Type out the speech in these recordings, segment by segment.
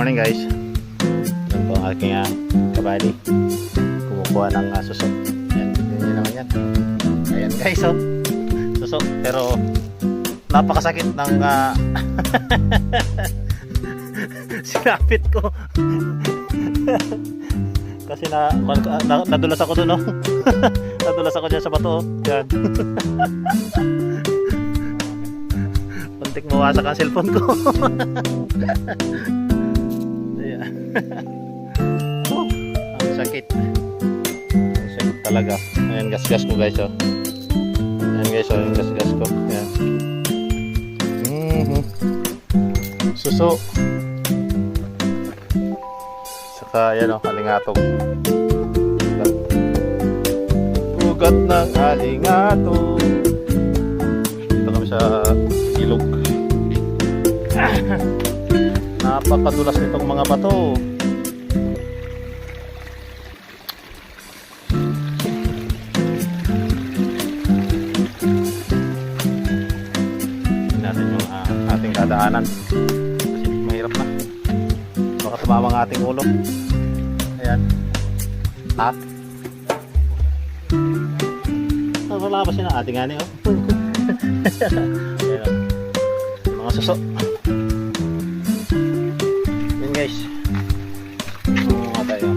morning guys. Yan po ang aking uh, kabady. Kumukuha ng uh, suso. Yan, yun naman yan. Ayan guys oh. Suso. Pero napakasakit ng uh, sinapit ko. Kasi na, na nadulas ako doon oh. nadulas ako dyan sa bato oh. Yan. Muntik mawasak ang cellphone ko. Ayan. oh, ang sakit. Ang sakit talaga. Ayan, gas-gas ko guys, oh. Ayan guys, oh, yung gas-gas ko. Ayan. Mhm. Suso. Saka, ayan, oh, alingatog. Ugat ng alingatog. Dito kami sa ilog. Napakadulas nitong mga bato. Natin yung ah, ating dadaanan. Kasi mahirap na. Baka tumama ang ating ulo. Ayan. Ha? Ah, wala ba siya na ating ani oh? Ayan. Mga suso. Guys. Oo tayo.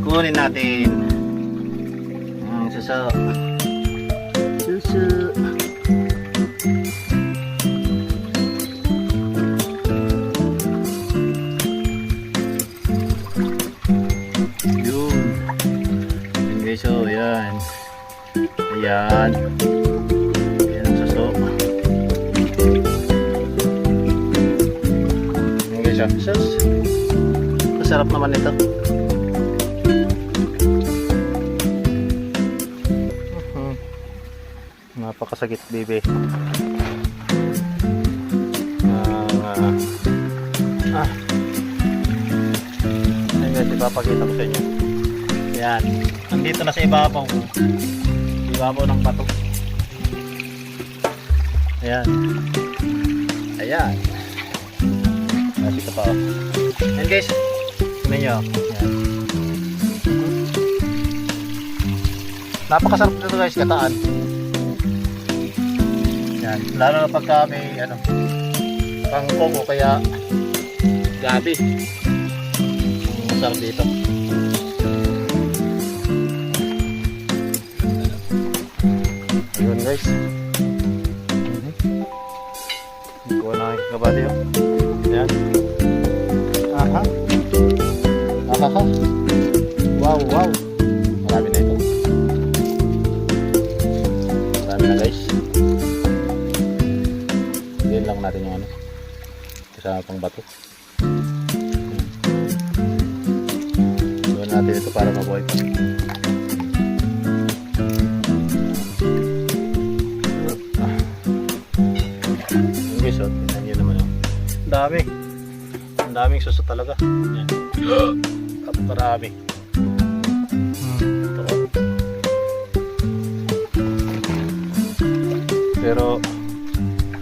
Kunin natin. Ang suso. Suso. Yun. Guys oh, yan. Ayan Sus. Masarap naman ito. Mhm. Napakasakit baby. Ah, ah. Ayan guys, ipapakita ko sa inyo. Yan. Nandito na sa ibabaw. Ibabaw ng bato. Ayan. Ayan. Kasi ito pa. Oh. Ayan guys. Tingnan nyo. Ayan. Napakasarap nito guys, kataan. Yan. Lalo na pagka may ano, pangkong o kaya gabi. Masarap dito. Ayun guys. Mhm. Kuha na aking kabady oh. Ayan. Aha. Aha. Wow, wow. Marami na ito. Marami na guys. Diyan lang natin yung ano. Kasama pang bato. Gawin natin ito para mabuhay pa. Yung guys, oh, naman oh. Ang dami. Ang daming suso talaga. Yan. Kaparami. Ito oh. Pero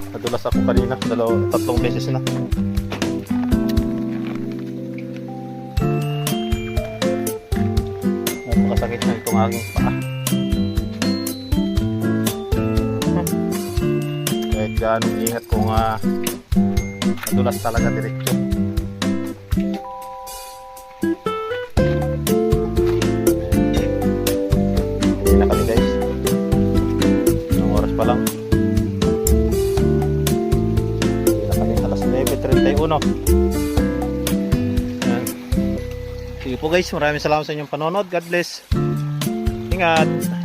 nadulas ako kanina, dalaw, tatlong beses na. Napakasakit na itong aking paa. Kahit gaano ingat ko nga nadulas talaga diretso. Pa lang? Na kami alas 9.31. Yan. Sige po guys, maraming salamat sa inyong panonood. God bless. Ingat.